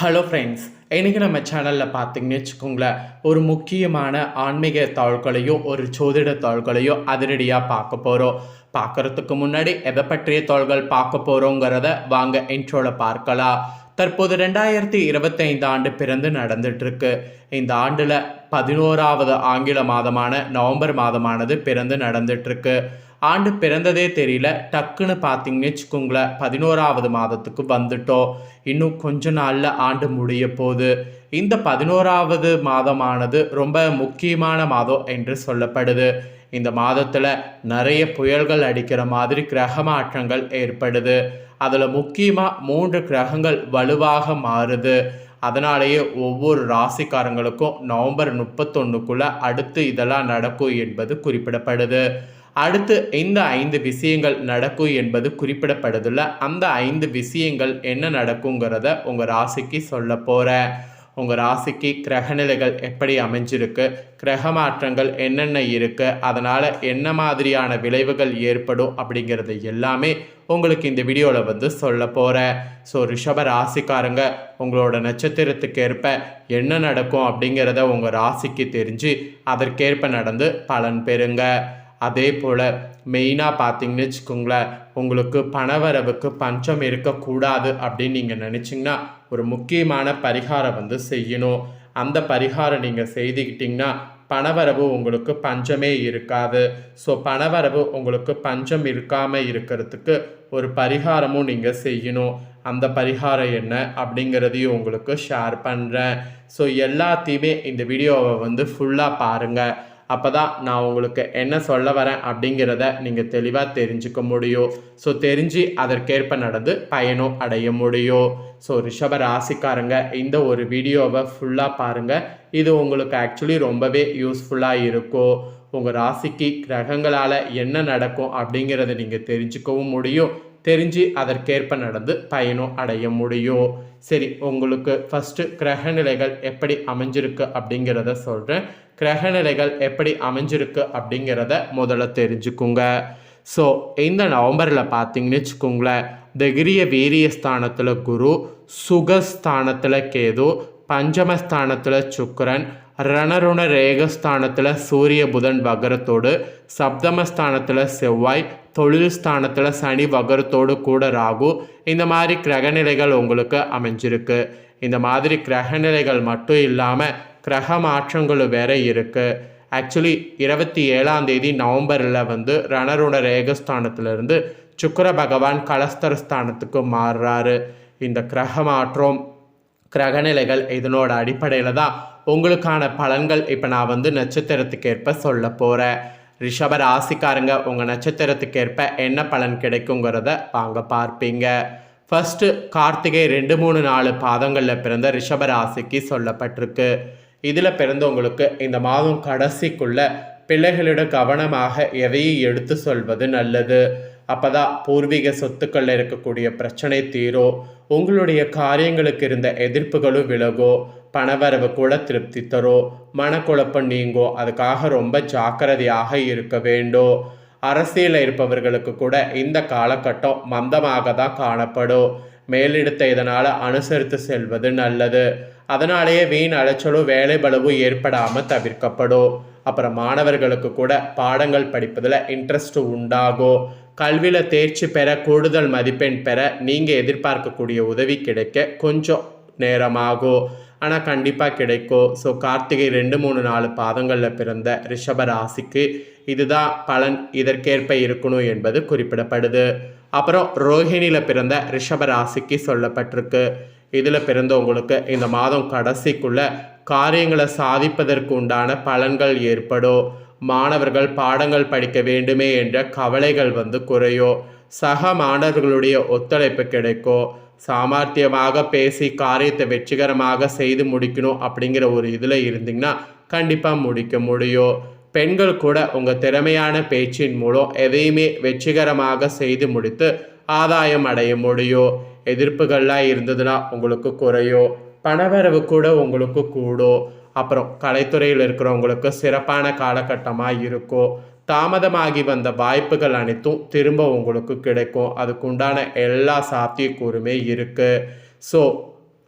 Hello friends இன்றைக்கி நம்ம சேனலில் பார்த்தீங்கன்னு வச்சுக்கோங்களேன் ஒரு முக்கியமான ஆன்மீக தாள்களையோ ஒரு சோதிட தாள்களையோ அதிரடியாக பார்க்க போகிறோம் பார்க்குறதுக்கு முன்னாடி எதை பற்றிய தாள்கள் பார்க்க போகிறோங்கிறத வாங்க இன்ட்ரோவில் பார்க்கலாம். தற்போது ரெண்டாயிரத்தி இருபத்தைந்து ஆண்டு பிறந்து நடந்துட்டுருக்கு. இந்த ஆண்டில் பதினோராவது ஆங்கில மாதமான நவம்பர் மாதமானது பிறந்து நடந்துட்டுருக்கு. ஆண்டு பிறந்ததே தெரியல. டக்குன்னு பார்த்தீங்கன்னு வச்சுக்கோங்களேன் பதினோராவது மாதத்துக்கு வந்துட்டோம். இன்னும் கொஞ்ச நாளில் ஆண்டு முடிய போகுது. இந்த பதினோராவது மாதமானது ரொம்ப முக்கியமான மாதம் என்று சொல்லப்படுது. இந்த மாதத்தில் நிறைய புயல்கள் அடிக்கிற மாதிரி கிரக மாற்றங்கள் ஏற்படுது. அதில் முக்கியமாக மூன்று கிரகங்கள் வலுவாக மாறுது. அதனாலேயே ஒவ்வொரு ராசிக்காரங்களுக்கும் நவம்பர் முப்பத்தொன்னுக்குள்ளே அடுத்து இதெல்லாம் நடக்கும் என்பது குறிப்பிடப்படுது. அடுத்து இந்த ஐந்து விஷயங்கள் நடக்கும் என்பது குறிப்பிடப்படுதில்ல. அந்த ஐந்து விஷயங்கள் என்ன நடக்குங்கிறத உங்கள் ராசிக்கு சொல்ல போகிறேன் உங்கள் ராசிக்கு கிரகநிலைகள் எப்படி அமைஞ்சிருக்கு? கிரக மாற்றங்கள் என்னென்ன இருக்குது அதனால் என்ன மாதிரியான விளைவுகள் ஏற்படும் அப்படிங்கிறது எல்லாமே உங்களுக்கு இந்த வீடியோவில் வந்து சொல்ல போகிறேன் ஸோ ரிஷப ராசிக்காரங்க உங்களோட நட்சத்திரத்துக்கு ஏற்ப என்ன நடக்கும் அப்படிங்கிறத உங்கள் ராசிக்கு தெரிஞ்சு அதற்கேற்ப நடந்து பலன் பெறுங்க. அதே போல் மெயினாக பார்த்தீங்கன்னு வச்சுக்கோங்களேன் உங்களுக்கு பணவரவுக்கு பஞ்சம் இருக்கக்கூடாது அப்படின்னு நீங்கள் நினச்சிங்கன்னா ஒரு முக்கியமான பரிகாரம் வந்து செய்யணும். அந்த பரிகாரம் நீங்கள் செய்துக்கிட்டிங்கன்னா பணவரவு உங்களுக்கு பஞ்சமே இருக்காது. ஸோ பணவரவு உங்களுக்கு பஞ்சம் இருக்காமல் இருக்கிறதுக்கு ஒரு பரிகாரமும் நீங்கள் செய்யணும். அந்த பரிகாரம் என்ன அப்படிங்கிறதையும் உங்களுக்கு ஷேர் பண்ணுறேன் ஸோ எல்லாத்தையுமே இந்த வீடியோவை வந்து ஃபுல்லாக பாருங்கள் அப்போ தான் நான் உங்களுக்கு என்ன சொல்ல வரேன் அப்படிங்கிறத நீங்கள் தெளிவாக தெரிஞ்சுக்க முடியும். ஸோ தெரிஞ்சு அதற்கேற்ப நடந்து பயணம் அடைய முடியும். ஸோ ரிஷப ராசிக்காரங்க இந்த ஒரு வீடியோவை ஃபுல்லாக பாருங்கள் இது உங்களுக்கு ஆக்சுவலி ரொம்பவே யூஸ்ஃபுல்லாக இருக்கும். உங்கள் ராசிக்கு கிரகங்களால் என்ன நடக்கும் அப்படிங்கிறத நீங்கள் தெரிஞ்சுக்கவும் முடியும். தெரிஞ்சு அதற்கேற்ப நடந்து பயணம் அடைய முடியும். சரி உங்களுக்கு ஃபஸ்ட்டு கிரகநிலைகள் எப்படி அமைஞ்சிருக்கு அப்படிங்கிறத சொல்கிறேன் கிரகநிலைகள் எப்படி அமைஞ்சிருக்கு அப்படிங்கிறத முதல்ல தெரிஞ்சுக்குங்க. ஸோ இந்த நவம்பரில் பார்த்தீங்கன்னு வச்சுக்கோங்களேன் தகிரிய வீரிய ஸ்தானத்தில் குரு சுகஸ்தானத்தில் கேது பஞ்சமஸ்தானத்தில் சுக்கரன் ரணருண ரேகஸ்தானத்தில் சூரிய புதன் வகரத்தோடு சப்தமஸ்தானத்தில் செவ்வாய் தொழில் ஸ்தானத்தில் சனி வகரத்தோடு கூட ராகு. இந்த மாதிரி கிரகநிலைகள் உங்களுக்கு அமைஞ்சிருக்கு. இந்த மாதிரி கிரகநிலைகள் மட்டும் இல்லாமல் கிரக மாற்றங்களும் வேற இருக்குது ஆக்சுவலி இருபத்தி ஏழாம் தேதி நவம்பரில் வந்து ரணருண ரேகஸ்தானத்திலிருந்து சுக்கர பகவான் கலஸ்தர ஸ்தானத்துக்கு மாறுறாரு. இந்த கிரக மாற்றம் கிரகநிலைகள் இதனோட அடிப்படையில் தான் உங்களுக்கான பலன்கள் இப்போ நான் வந்து நட்சத்திரத்துக்கு ஏற்ப சொல்ல போகிறேன் ரிஷப ராசிக்காரங்க உங்கள் நட்சத்திரத்துக்கு ஏற்ப என்ன பலன் கிடைக்குங்கிறத வாங்க பார்ப்பீங்க. ஃபஸ்ட்டு கார்த்திகை ரெண்டு மூணு நாலு பாதங்களில் பிறந்த ரிஷப ராசிக்கு சொல்லப்பட்டிருக்கு. இதில் பிறந்தவங்களுக்கு இந்த மாதம் கடைசிக்குள்ள பிள்ளைகளிடம் கவனமாக எதையும் எடுத்து சொல்வது நல்லது. அப்போதான் பூர்வீக சொத்துக்களில் இருக்கக்கூடிய பிரச்சனை தீரும். உங்களுடைய காரியங்களுக்கு இருந்த எதிர்ப்புகளும் விலகும். பணவரவு கூட திருப்தி தரும் மனக்குழப்பம் நீங்கும் அதுக்காக ரொம்ப ஜாக்கிரதையாக இருக்க வேண்டும் அரசியலில் இருப்பவர்களுக்கு கூட இந்த காலகட்டம் மந்தமாக தான் காணப்படும் மேலிடத்தை இதனால் அனுசரித்து செல்வது நல்லது. அதனாலேயே வீண் அலைச்சலும் வேலை பலவும் ஏற்படாமல் தவிர்க்கப்படும் அப்புறம் மாணவர்களுக்கு கூட பாடங்கள் படிப்பதில் இன்ட்ரெஸ்ட் உண்டாகும் கல்வியில் தேர்ச்சி பெற கூடுதல் மதிப்பெண் பெற நீங்கள் எதிர்பார்க்கக்கூடிய உதவி கிடைக்க கொஞ்சம் நேரமாகும் ஆனால் கண்டிப்பாக கிடைக்கும். ஸோ கார்த்திகை ரெண்டு மூணு நாலு பாதங்களில் பிறந்த ரிஷப ராசிக்கு இதுதான் பலன் இதற்கேற்ப இருக்கணும் என்பது குறிப்பிடப்படுது. அப்புறம் ரோஹிணியில் பிறந்த ரிஷப ராசிக்கு சொல்லப்பட்டிருக்கு. இதில் பிறந்தவங்களுக்கு இந்த மாதம் கடைசிக்குள்ள காரியங்களை சாதிப்பதற்கு உண்டான பலன்கள் ஏற்படும். மாணவர்கள் பாடங்கள் படிக்க வேண்டுமே என்ற கவலைகள் வந்து குறையும். சக மாணவர்களுடைய ஒத்துழைப்பு கிடைக்கும். சாமர்த்தியமாக பேசி காரியத்தை வெற்றிகரமாக செய்து முடிக்கணும் அப்படிங்கிற ஒரு இதில் இருந்தீங்கன்னா கண்டிப்பாக முடிக்க முடியும். பெண்கள் கூட உங்கள் திறமையான பேச்சின் மூலம் எதையுமே வெற்றிகரமாக செய்து முடித்து ஆதாயம் அடைய முடியும். எதிர்ப்புகள்லாம் இருந்ததுன்னா உங்களுக்கு குறையும். பணவரவு கூட உங்களுக்கு கூடும். அப்புறம் கலைத்துறையில் இருக்கிறவங்களுக்கு சிறப்பான காலகட்டமாக இருக்கும். தாமதமாகி வந்த வாய்ப்புகள் அனைத்தும் திரும்ப உங்களுக்கு கிடைக்கும். அதுக்குண்டான எல்லா சாத்தியக்கூறுமே இருக்குது ஸோ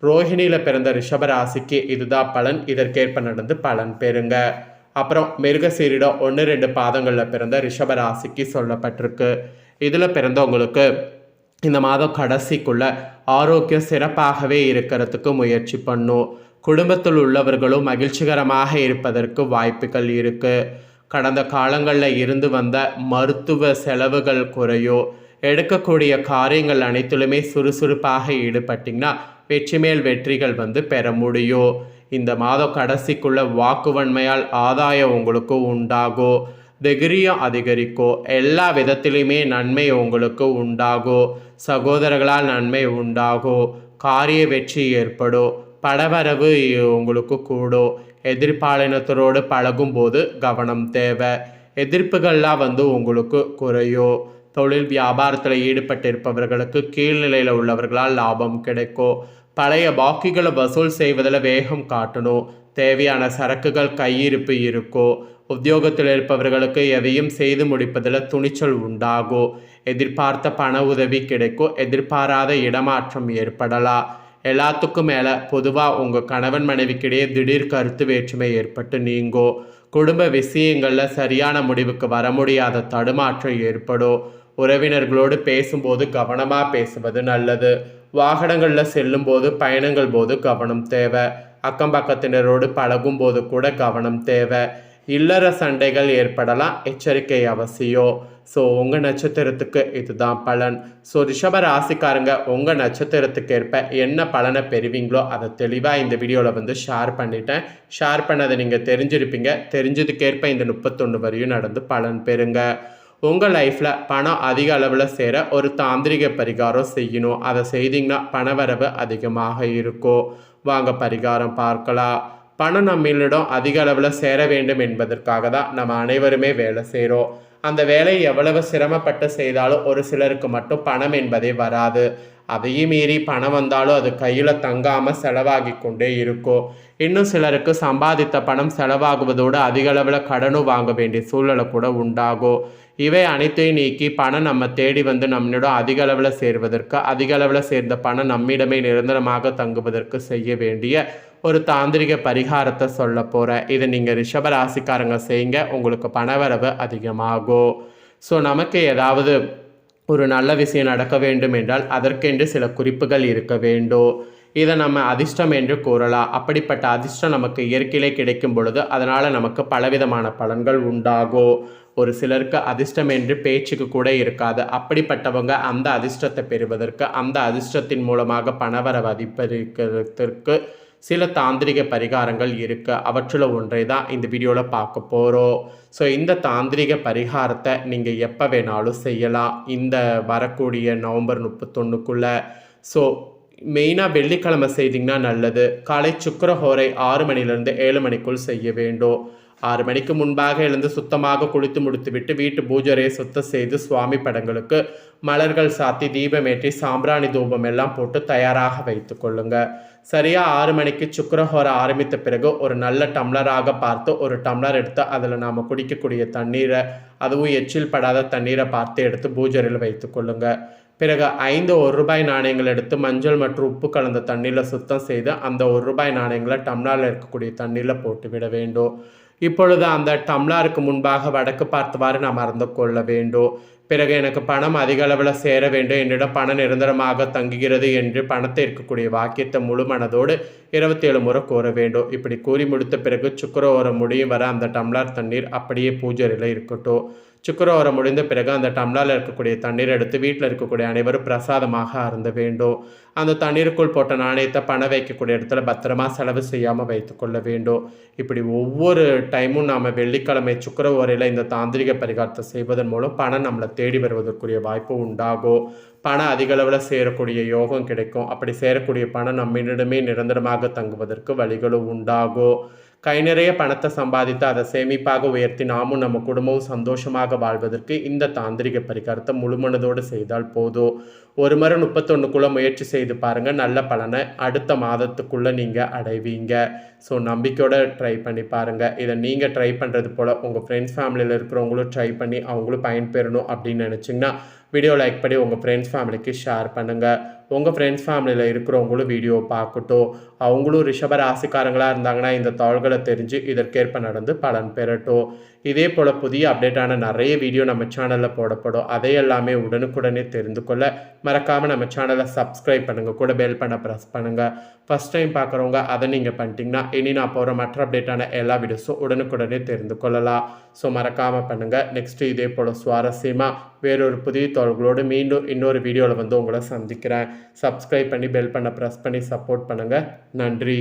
ரோஹிணியில் பிறந்த ரிஷபராசிக்கு இதுதான் பலன். இதற்கேற்ப நடந்து பலன் பெறுங்க. அப்புறம் மிருகசீரிடம் ஒன்று ரெண்டு பாதங்களில் பிறந்த ரிஷபராசிக்கு சொல்லப்பட்டிருக்கு. இதில் பிறந்தவங்களுக்கு இந்த மாதம் கடைசிக்குள்ள ஆரோக்கியம் சிறப்பாகவே இருக்கிறதுக்கு முயற்சி பண்ணும். குடும்பத்தில் உள்ளவர்களும் மகிழ்ச்சிகரமாக இருப்பதற்கு வாய்ப்புகள் இருக்குது கடந்த காலங்களில் இருந்து வந்த மருத்துவ செலவுகள் குறையோ எடுக்கக்கூடிய காரியங்கள் அனைத்திலுமே சுறுசுறுப்பாக ஈடுபட்டிங்கன்னா வெற்றி மேல் வெற்றிகள் வந்து பெற முடியும் இந்த மாதம் கடைசிக்குள்ள வாக்குவன்மையால் ஆதாயம் உங்களுக்கு உண்டாகும் திகிரியம் அதிகரிக்கும் எல்லா விதத்திலையுமே நன்மை உங்களுக்கு உண்டாகும் சகோதரர்களால் நன்மை உண்டாகும் காரிய வெற்றி ஏற்படும் படவரவு உங்களுக்கு கூடும் எதிர்ப்பாளினத்தரோடு பழகும்போது கவனம் தேவை. எதிர்ப்புகள்லாம் வந்து உங்களுக்கு குறையும் தொழில் வியாபாரத்தில் ஈடுபட்டிருப்பவர்களுக்கு கீழ்நிலையில் உள்ளவர்களால் லாபம் கிடைக்கும் பழைய பாக்கிகளை வசூல் செய்வதில் வேகம் காட்டணும். தேவையான சரக்குகள் கையிருப்பு இருக்கும் உத்தியோகத்தில் இருப்பவர்களுக்கு எதையும் செய்து முடிப்பதில் துணிச்சல் உண்டாகும் எதிர்பார்த்த பண உதவி கிடைக்கும் எதிர்பாராத இடமாற்றம் ஏற்படலாம் எல்லாத்துக்கும் மேலே பொதுவாக உங்கள் கணவன் மனைவிக்கிடையே திடீர் கருத்து வேற்றுமை ஏற்பட்டு நீங்கோ குடும்ப விஷயங்களில் சரியான முடிவுக்கு வர முடியாத தடுமாற்றம் ஏற்படும் உறவினர்களோடு பேசும்போது கவனமாக பேசுவது நல்லது. வாகனங்களில் செல்லும்போது பயணங்கள் போது கவனம் தேவை. அக்கம் பக்கத்தினரோடு பழகும் போது கூட கவனம் தேவை. இல்லற சண்டைகள் ஏற்படலாம். எச்சரிக்கை அவசியம். ஸோ உங்கள் நட்சத்திரத்துக்கு இதுதான் பலன். ஸோ ரிஷப ராசிக்காரங்க உங்கள் நட்சத்திரத்துக்கு ஏற்ப என்ன பலனை பெறுவீங்களோ அதை தெளிவாக இந்த வீடியோவில் வந்து ஷேர் பண்ணிட்டேன். ஷேர் பண்ணதை நீங்கள் தெரிஞ்சிருப்பீங்க. தெரிஞ்சதுக்கேற்ப இந்த முப்பத்தொன்று வரையும் நடந்து பலன் பெறுங்க. உங்கள் லைஃப்பில் பணம் அதிக அளவில் சேர ஒரு தாந்திரிக பரிகாரம் செய்யணும். அதை செய்தீங்கன்னா பணவரவு அதிகமாக இருக்கும். வாங்க பரிகாரம் பார்க்கலாம். பணம் நம்மளிடம் அதிக அளவில் சேர வேண்டும் என்பதற்காக தான் நம்ம அனைவருமே வேலை செய்கிறோம் அந்த வேலையை எவ்வளவு சிரமப்பட்டு செய்தாலும் ஒரு சிலருக்கு மட்டும் பணம் என்பதே வராது. அதையும் மீறி பணம் வந்தாலும் அது கையில் தங்காமல் செலவாகி கொண்டே இருக்கும். இன்னும் சிலருக்கு சம்பாதித்த பணம் செலவாகுவதோடு அதிக அளவில் கடனும் வாங்க வேண்டிய சூழ்நிலை கூட உண்டாகும். இவை அனைத்தையும் நீக்கி பணம் நம்ம தேடி வந்து நம்மளிடம் அதிக அளவில் சேர்வதற்கு அதிக அளவில் சேர்ந்த பணம் நம்மிடமே நிரந்தரமாக தங்குவதற்கு செய்ய வேண்டிய ஒரு தாந்திரிக பரிகாரத்தை சொல்ல போகிறேன் இதை நீங்கள் ரிஷபராசிக்காரங்க செய்யுங்க. உங்களுக்கு பணவரவு அதிகமாகும் ஸோ நமக்கு ஏதாவது ஒரு நல்ல விஷயம் நடக்க வேண்டும் என்றால் அதற்கென்று சில குறிப்புகள் இருக்க வேண்டும். இதை நம்ம அதிர்ஷ்டம் என்று கூறலாம். அப்படிப்பட்ட அதிர்ஷ்டம் நமக்கு இயற்கையிலே கிடைக்கும் பொழுது அதனால் நமக்கு பலவிதமான பலன்கள் உண்டாகும் ஒரு சிலருக்கு அதிர்ஷ்டம் என்று பேச்சுக்கு கூட இருக்காது. அப்படிப்பட்டவங்க அந்த அதிர்ஷ்டத்தை பெறுவதற்கு அந்த அதிர்ஷ்டத்தின் மூலமாக பணவரவு அதிப்பதற்கு சில தாந்திரிக பரிகாரங்கள் இருக்குது அவற்றில் ஒன்றை தான் இந்த வீடியோவில் பார்க்க போகிறோம் ஸோ இந்த தாந்திரிக பரிகாரத்தை நீங்கள் எப்போ வேணாலும் செய்யலாம். இந்த வரக்கூடிய நவம்பர் முப்பத்தொன்றுக்குள்ளே ஸோ மெயினாக வெள்ளிக்கிழமை செய்திங்கன்னா நல்லது. காலை சுக்கரஹோரை ஆறு மணிலேருந்து ஏழு மணிக்குள் செய்ய வேண்டும். ஆறு மணிக்கு முன்பாக எழுந்து சுத்தமாக குளித்து முடித்துவிட்டு வீட்டு பூஜரையை சுத்தம் செய்து சுவாமி படங்களுக்கு மலர்கள் சாத்தி தீபமேற்றி சாம்பிராணி தூபம் எல்லாம் போட்டு தயாராக வைத்து கொள்ளுங்க. சரியாக ஆறு மணிக்கு சுக்கரஹோர ஆரம்பித்த பிறகு ஒரு நல்ல டம்ளராக பார்த்து ஒரு டம்ளர் எடுத்து அதில் நாம் குடிக்கக்கூடிய தண்ணீரை அதுவும் எச்சில் படாத தண்ணீரை பார்த்து எடுத்து பூஜரையில் வைத்து கொள்ளுங்க. பிறகு ஐந்து ஒரு ரூபாய் நாணயங்கள் எடுத்து மஞ்சள் மற்றும் உப்பு கலந்த தண்ணீரில் சுத்தம் செய்து அந்த ஒரு ரூபாய் நாணயங்களை டம்ளரில் இருக்கக்கூடிய தண்ணீரில் போட்டு விட வேண்டும். இப்பொழுது அந்த டம்ளாருக்கு முன்பாக வடக்கு பார்த்தவாறு நாம் மறந்து கொள்ள வேண்டும். பிறகு எனக்கு பணம் அதிக அளவில் சேர வேண்டும். என்னிடம் பணம் நிரந்தரமாக தங்குகிறது என்று பணத்தை இருக்கக்கூடிய வாக்கியத்தை முழு மனதோடு இருபத்தி ஏழு முறை கூற வேண்டும். இப்படி கூறி முடித்த பிறகு சுக்கரவோரம் முடியும் வர அந்த டம்ளர் தண்ணீர் அப்படியே பூஜரில் இருக்கட்டும். சுக்கரவாரம் முடிந்த பிறகு அந்த டம்ளால் இருக்கக்கூடிய தண்ணீர் எடுத்து வீட்டில் இருக்கக்கூடிய அனைவரும் பிரசாதமாக அருந்த வேண்டும். அந்த தண்ணீருக்குள் போட்ட நாணயத்தை பணம் வைக்கக்கூடிய இடத்துல பத்திரமா செலவு செய்யாமல் வைத்துக்கொள்ள வேண்டும். இப்படி ஒவ்வொரு டைமும் நாம் வெள்ளிக்கிழமை சுக்கரவரையில் இந்த தாந்திரிக பரிகாரத்தை செய்வதன் மூலம் பணம் நம்மளை தேடி வருவதற்குரிய வாய்ப்பு உண்டாகும். பணம் அதிகளவில் சேரக்கூடிய யோகம் கிடைக்கும். அப்படி சேரக்கூடிய பணம் நம்மிடமே நிரந்தரமாக தங்குவதற்கு வழிகளும் உண்டாகும். கை நிறைய பணத்தை சம்பாதித்து அதை சேமிப்பாக உயர்த்தி நாமும் நம்ம குடும்பமும் சந்தோஷமாக வாழ்வதற்கு இந்த தாந்திரிக பரிகாரத்தை முழுமனதோடு செய்தால் போதும். ஒரு முறை முப்பத்தொன்றுக்குள்ளே முயற்சி செய்து பாருங்கள் நல்ல பலனை அடுத்த மாதத்துக்குள்ளே நீங்கள் அடைவீங்க. ஸோ நம்பிக்கையோடு ட்ரை பண்ணி பாருங்கள் இதை நீங்கள் ட்ரை பண்ணுறது போல் உங்கள் ஃப்ரெண்ட்ஸ் ஃபேமிலியில் இருக்கிறவங்களும் ட்ரை பண்ணி அவங்களும் பயன்பெறணும் அப்படின்னு நினச்சிங்கன்னா வீடியோ லைக் பண்ணி உங்கள் ஃப்ரெண்ட்ஸ் ஃபேமிலிக்கு ஷேர் பண்ணுங்கள் உங்கள் ஃப்ரெண்ட்ஸ் ஃபேமிலியில் இருக்கிறவங்களும் வீடியோ பார்க்கட்டும். அவங்களும் ரிஷப ராசிக்காரங்களாக இருந்தாங்கன்னா இந்த தாள்களை தெரிஞ்சு இதற்கேற்ப நடந்து பலன் பெறட்டும். இதே போல் புதிய அப்டேட்டான நிறைய வீடியோ நம்ம சேனலில் போடப்படும். அதை எல்லாமே உடனுக்குடனே தெரிந்து கொள்ள மறக்காமல் நம்ம சேனலை சப்ஸ்கிரைப் பண்ணுங்கள் கூட பெல் பண்ண ப்ரெஸ் பண்ணுங்கள் ஃபஸ்ட் டைம் பார்க்குறவங்க அதை நீங்கள் பண்ணிட்டீங்கன்னா இனி நான் போகிற மற்ற அப்டேட்டான எல்லா வீடியோஸும் உடனுக்குடனே தெரிந்து கொள்ளலாம். ஸோ மறக்காமல் பண்ணுங்கள் நெக்ஸ்ட்டு இதே போல் சுவாரஸ்யமாக வேறொரு புதிய தோள்களோடு மீண்டும் இன்னொரு வீடியோவில் வந்து உங்களை சந்திக்கிறேன். சப்ஸ்கிரைப் பண்ணி பெல் பண்ண ப்ரெஸ் பண்ணி சப்போர்ட் பண்ணுங்கள் நன்றி.